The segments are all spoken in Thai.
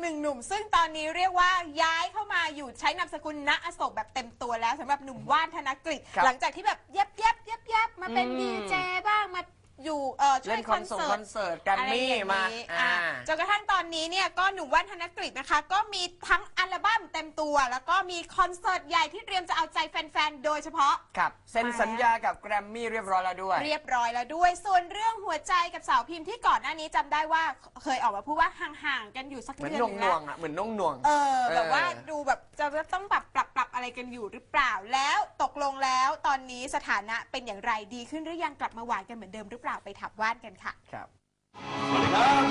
หนึ่งหนุ่ม ซึ่งตอนนี้เรียกว่าย้ายเข้ามาอยู่ใช้นามสกุลณอโศกแบบเต็มตัวแล้วสำหรับหนุ่มว่านธนกฤษครับหลังจากที่แบบเย็บเย็บเย็บเย็บมาเป็นอืม ดีเจบ้างมาอยู่เออ ช่วเล่ยนคคออนนเสิเสิร์ตร์คตอนเสิร์ตกันอะไรมี่อย่างมานี้อ่า อะจนกระทั่งตอนนี้เนี่ยก็หนุ่มว่านธนกฤษนะคะ ก็มีทั้งอัลบั้มเต็มตัว แล้วก็มีคอนเสิร์ตใหญ่ที่เตรียมจะเอาใจแฟนๆ โดยเฉพาะ ครับเซ็นสัญญากับแกรมมี่เรียบร้อยแล้วด้วย เรียบร้อยแล้วด้วย ส่วนเรื่องหัวใจกับสาวพิมพ์ที่ก่อนหน้านี้จำได้ว่าเคยออกมาพูดว่าห่างๆกันอยู่สักเหมือนเดือนหหน่วงนึงหน่วแล้วงๆอะเหมือนน่วงหน่วง เออ แบบว่าเออดูแบบจะต้องปรับปรับปรับ อะไรกันอยู่หรือเปล่าแล้วตกลงแล้วตอนนี้สถานะเป็นอย่างไรดีขึ้นหรือยังกลับมาหวานกันเหมือนเดิมหรือเปล่าไปถามว่านกันค่ะ ครับ สวัสดีครับ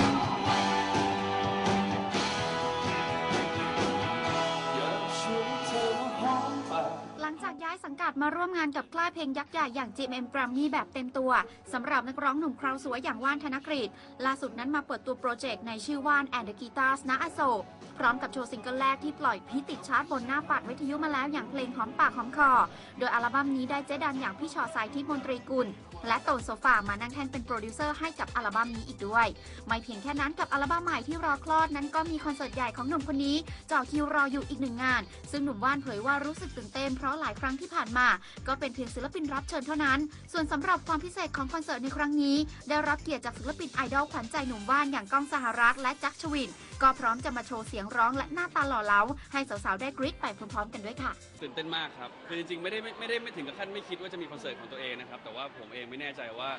อยากชวนเธอมาหอมปาก หลังจากย้ายสังกัดมาร่วมงานกับค่ายเพลงยักษ์ใหญ่อย่าง GMM g r a m m y แบบเต็มตัวสำหรับนักร้องหนุ่มคราวสวยอย่างว่านธนกฤษล่าสุดนั้นมาเปิดตัวโปรเจกต์ในชื่อว่าน and the Guitars ณอโศกพ ร้อมกับโชว์ซิงเกิลแรกที่ปล่อยพิติดชาร์ตบนหน้าปัดวิทยุมาแล้วอย่างเพลงหอมปากหอมคอ โดยอัลบั้มนี้ได้เจ๊ดันอย่างพี่ชอสายทิพย์มนตรีกุลและโตนโซฟามานั่งแทนเป็นโปรดิวเซอร์ให้กับอัลบั้มนี้อีกด้วย ไม่เพียงแค่นั้นกับอัลบั้มใหม่ที่รอคลอดนั้นก็มีคอนเสิร์ตใหญ่ของหนุ่มคนนี้จ่อคิวรออยู่อีกหนึ่งงาน ซึ่งหนุ่มว่านเผยว่ารู้สึกตื่นเต้นเพราะหลายครั้งที่ผ่านมา ก็เป็นเพียงศิลปินรับเชิญเท่านั้น ส่วนสำหรับความพิเศษของคอนเสิร์ตในครั้งนี้ ได้รับเกียรติจากศิลปินไอดอลขวัญใจหนุ่มว่านอย่างก้องสหรัฐและจักรชวิน ก็พร้อมจะมาโชว์เสียงร้องและหน้าตาหล่อเหลาให้สาวๆได้กรี๊ดไปพร้อมๆกันด้วยค่ะ ตื่นเต้นมากครับคือจริงๆไม่ได้ไม่ได้ไม่ถึงกับขั้นไม่คิดว่าจะมีคอนเสิร์ตของตัวเองนะครับแต่ว่าผมเองไม่แน่ใจว่า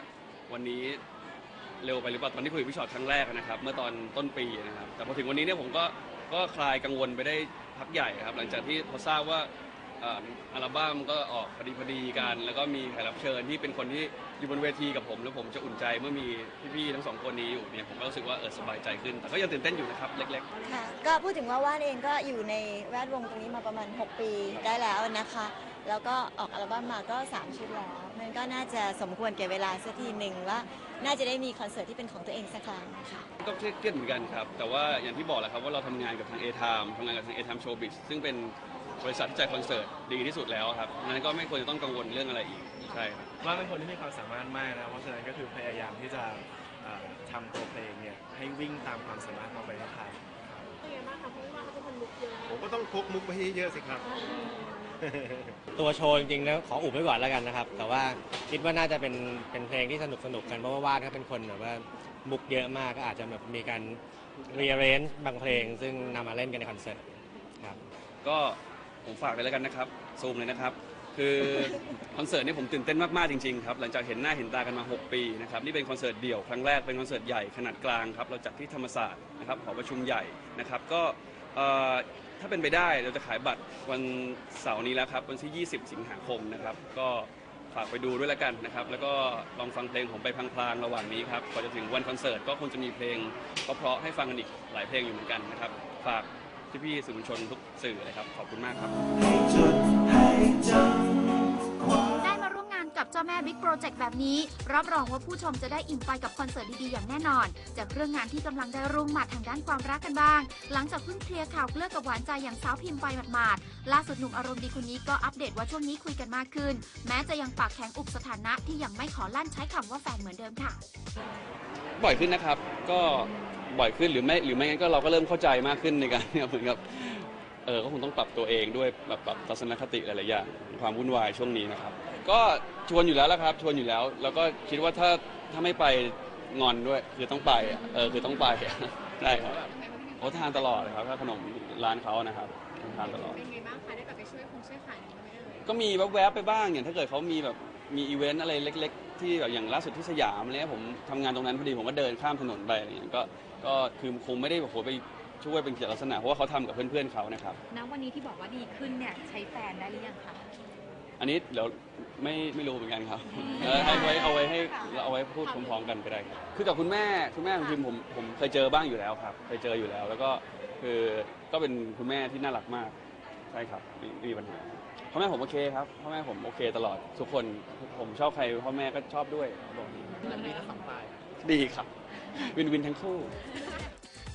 วันนี้เร็วไปหรือเปล่าตอนที่คุยกับพี่ชอตครั้งแรกนะครับ เมื่อตอนต้นปีนะครับ แต่พอถึงวันนี้เนี่ยผมก็ก็คลายกังวลไปได้พักใหญ่ครับ หลังจากที่พอทราบว่าเอ่ออัลบั้มก็ออกพอดีพอดีกัน แล้วก็มีแขกรับเชิญที่เป็นคนที่อยู่บนเวทีกับผม แล้วผมจะอุ่นใจเมื่อมีพี่ๆทั้งสองคนนี้อยู่เนี่ยผมก็รู้สึกว่าเออสบายใจขึ้น แต่ก็ยังตื่นเต้นอยู่นะครับเล็กๆค่ะก็พูดถึงว่าว่านเองก็อยู่ในแวดวงตรงนี้มาประมาณ 6 ปีได้แล้วนะคะ แล้วก็ออกอัลบั้มมาก็ 3 ชุดแล้ว มันก็น่าจะสมควรแก่เวลาสักทีหนึ่งว่า น่าจะได้มีคอนเสิร์ตที่เป็นของตัวเองสักครั้งค่ะก็เครียดๆเหมือนกันครับ แต่ว่าอย่างที่บอกแหละครับว่าเราทำงานกับทาง A-Time ทำงานกับทาง A-Time Showbiz ซึ่งเป็นบริษัทที่จัดคอนเสิร์ตดีที่สุดแล้วครับนั้นก็ไม่ควรจะต้องกังวลเรื่องอะไรอีกใช่ครับ ว่าเป็นคนที่มีความสามารถมากนะ เพราะฉะนั้นก็คือพยายามที่จะเอ่อทำตัวเพลงเนี่ยให้วิ่งตามความสามารถของไปให้ทันผมก็ต้องพกมุกไปให้เยอะสิครับ ตัวโชว์จริงๆแล้วขออุบไว้ก่อนแล้วกันนะครับ แต่ว่าคิดว่าน่าจะเป็นเป็นเพลงที่สนุกสนุกกันเพราะว่าวาดเขาเป็นคนแบบว่ามุกเยอะมากก็อาจจะแบบมีการ rearrange บางเพลง ซึ่งนำมาเล่นกันในคอนเสิร์ตครับ ก็ผมฝากไปแล้วกันนะครับ ซูมเลยนะครับ คือคอนเสิร์ตนี้ผมตื่นเต้นมากๆจริงๆครับ หลังจากเห็นหน้าเห็นตากันมา 6 ปีนะครับ นี่เป็นคอนเสิร์ตเดี่ยวครั้งแรก เป็นคอนเสิร์ตใหญ่ขนาดกลางครับ เราจัดที่ธรรมศาสตร์นะครับหอประชุมใหญ่นะครับ ก็เอ่อ ถ้าเป็นไปได้เราจะขายบัตรวันเสาร์นี้แล้วครับ วันที่ 20 สิงหาคมนะครับ ก็ฝากไปดูด้วยแล้วกันนะครับ แล้วก็ลองฟังเพลงผมไปพลางๆระหว่างนี้ครับก่อนจะถึงวันคอนเสิร์ตก็คงจะมีเพลงเพราะๆให้ฟังกันอีกหลายเพลงอยู่เหมือนกันนะครับ ฝากพี่ๆสื่อมวลชนทุกสื่อเลยครับ ขอบคุณมากครับ ให้จดให้จำาแม่บิ๊กโปรเจกต์แบบนี้ รับรองว่าผู้ชมจะได้อิ่มไปกับคอนเสิร์ตดีๆอย่างแน่นอน จากเรื่องงานที่กำลังได้รุ่งหมัดทางด้านความรักกันบ้าง หลังจากเพิ่งเคลียร์ข่าวเลิกกับหวานใจอย่างสาวพิมพ์ไปหมาดๆล่าสุดหนุ่มอารมณ์ดีคนนี้ก็อัปเดตว่าช่วงนี้คุยกันมากขึ้น แม้จะยังปากแข็งอุบสถานะที่ยังไม่ขอลั่นใช้คำว่าแฟนเหมือนเดิมค่ะ บ่อยขึ้นนะครับ ก็บ่อยขึ้นหรือไม่หรือไม่งั้นก็เราก็เริ่มเข้าใจมากขึ้นในการเนี่ยเหมือนกับเออก็คงต้องปรับตัวเองด้วยแบบปรับทัศนคติหลายๆอย่างความวุ่นวายช่วงนี้นะครับ ก็ชวนอยู่แล้วละครับ ชวนอยู่แล้ว แล้วก็คิดว่าถ้าถ้าไม่ไปงอนด้วย คือต้องไปอะเออคือต้องไปอะใช่ครับโอ้ทานตลอดเลยครับถ้าขนมร้านเขานะครับทานตลอด เป็นไงบ้างคะได้กลับไปช่วยคงช่วยขายไหมเอ่ยก็มีแวบๆไปบ้างอย่างถ้าเกิดเขามีแบบมีอีเวนต์อะไรเล็ก ๆ ที่แบบอย่างล่าสุดที่สยามอะไรเลยผมทำงานตรงนั้นพอดีผมก็เดินข้ามถนนไปอะไรอย่างเงี้ยก็ก็คือคงไม่ได้โอ้โหไปช่วยเป็นกิจลักษณะเพราะว่าเขาทำกับเพื่อนๆเขานะครับ ณวันนี้ที่บอกว่าดีขึ้นเนี่ยใช้แฟนได้หรือยังคะ อันนี้เดี๋ยวไม่ไม่รู้เหมือนกันครับเออให้ไว้เอาไว้ให้เราเอาไว้พูดพร้อมๆกันก็ได้ครับคือกับคุณแม่คุณแม่ของพิมผมผมเคยเจอบ้างอยู่แล้วครับเคยเจออยู่แล้ว แล้วก็คือก็เป็นคุณแม่ที่น่ารักมากใช่ครับไม่ไม่มีปัญหาพ่อแม่ผมโอเคครับพ่อแม่ผมโอเคตลอดทุกคนผมชอบใครพ่อแม่ก็ชอบด้วยบอกดีดีครับวินวินทั้งคู่ส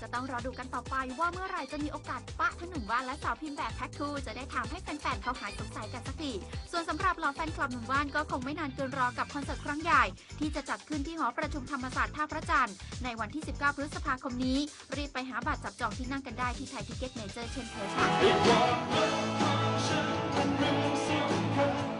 จะต้องรอดูกันต่อไปว่าเมื่อไหร่จะมีโอกาสปะทั้หนุ่มว่านและสาวพิมพ์แบบแพ็กทูจะได้ทำให้แฟนๆเขาหายสงสัยกันสักทีส่วนสำหรับเหล่าแฟนคลับหนุ่มว่านก็คงไม่นานเกินรอกับคอนเสิร์ตครั้งใหญ่ ที่จะจัดขึ้นที่หอประชุมธรรมศาสตร์ท่าพระจันทร์ในวันที่ 19 พฤษภาคมนี้ รีบไปหาบัตรจับจองที่นั่งกันได้ที่ไทยทิเก็ตเมเจอร์เช่นเคยค่ะ